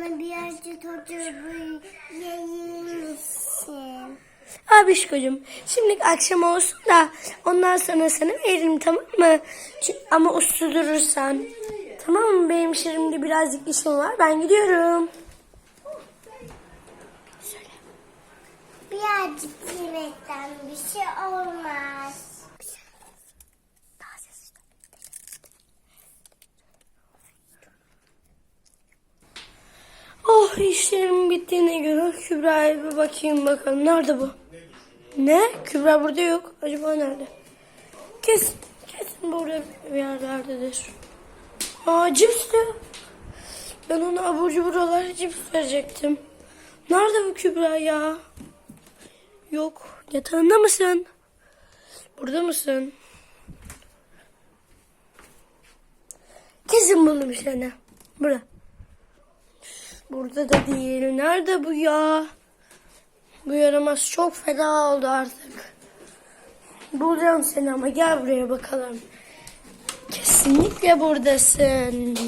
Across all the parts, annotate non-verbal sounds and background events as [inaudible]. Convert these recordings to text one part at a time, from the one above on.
Bana birazcık oturup yiyir misin? Abişkocuğum şimdi akşam olsun da ondan sonra sana veririm tamam mı? Ama uslu durursan. Tamam mı? Benim şimdi birazcık işim var. Ben gidiyorum. Birazcık yemekten bir şey olmaz. Daha sessiz. Oh işlerim bittiğine göre Kübra'ya bir bakayım bakalım. Nerede bu? Ne? Kübra burada yok. Acaba nerede? Kesin, kesin burada bir yerlerdedir. Aa cips diyor. Ben ona abur cubur cips verecektim. Nerede bu Kübra ya? Yok. Yatağında mısın? Burada mısın? Kesin buldum seni. Burada. Burada da değil. Nerede bu ya? Bu yaramaz çok fena oldu artık. Bulacağım seni ama gel buraya bakalım. Kesinlikle buradasın.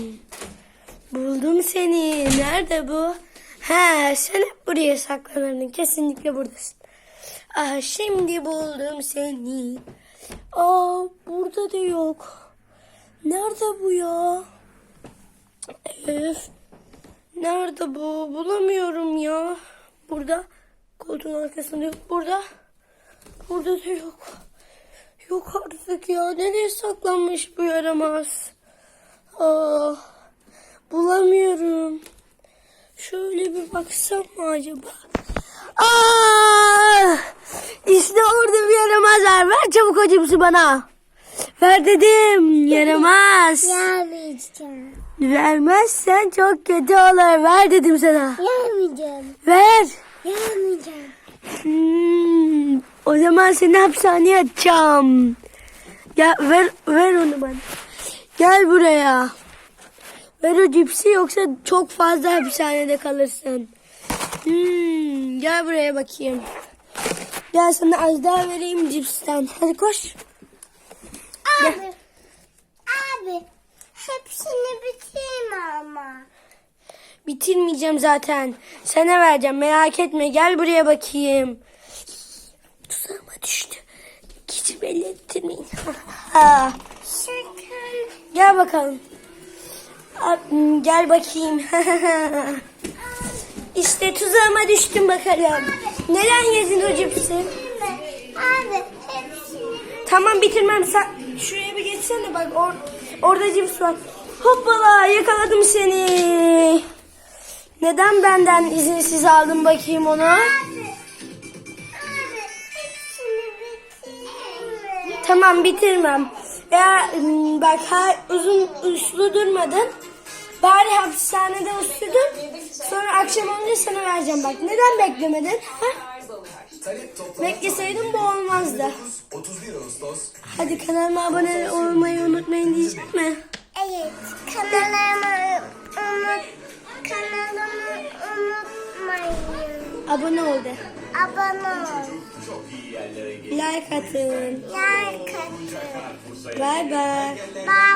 Buldum seni. Nerede bu? He, sen hep buraya saklanırdın. Kesinlikle buradasın. Ah, şimdi buldum seni. Aa, burada da yok. Nerede bu ya? Öf. Nerede bu? Bulamıyorum ya. Burada. Koltuğun arkasında yok. Burada. Burada da yok. Yok artık ya. Nereye saklanmış bu yaramaz? Ah. Bulamıyorum. Şöyle bir baksam mı acaba? Aa! İşte orada bir yaramaz var. Ver çabuk o cipsi bana. Ver dedim. [laughs] Yaramaz. Yemeyeceğim. Vermezsen çok kötü olur. Ver dedim sana. Yemeyeceğim. Ver. Yemeyeceğim. Hmm, o zaman seni hapishaneye atacağım. Gel ver ver onu bana. Gel buraya. Ver o cipsi yoksa çok fazla hapishanede kalırsın. Hmm, gel buraya bakayım. Gel sana az daha vereyim cipsten. Hadi koş. Abi. Abi. Hepsini bitirme ama. Bitirmeyeceğim zaten. Sana vereceğim merak etme. Gel buraya bakayım. Tuzağıma düştü. Hiç belli ettirmeyin. [laughs] Gel bakalım. Gel bakayım. [laughs] işte tuzağıma düştüm bakalım. Neden yedin o cipsi? Abi. Hepsini Tamam bitirmem. Sen şuraya bir geçsene bak. Or orada cips var. Hoppala yakaladım seni. Neden benden izinsiz aldın bakayım onu? Tamam bitirmem. Im, bak ha, uzun uslu durmadın. Bari hapishanede uslu dur. Sonra akşam olunca sana vereceğim bak. Neden beklemedin? Ha? Bekleseydim bu olmazdı. 31 Ağustos Hadi kanalıma abone olmayı unutmayın diyecek mi? Evet. Kanalımı unut. Kanalımı unutmayın. Abone ol de. Abone ol. Like atın. Like atın. Bye bye. Bye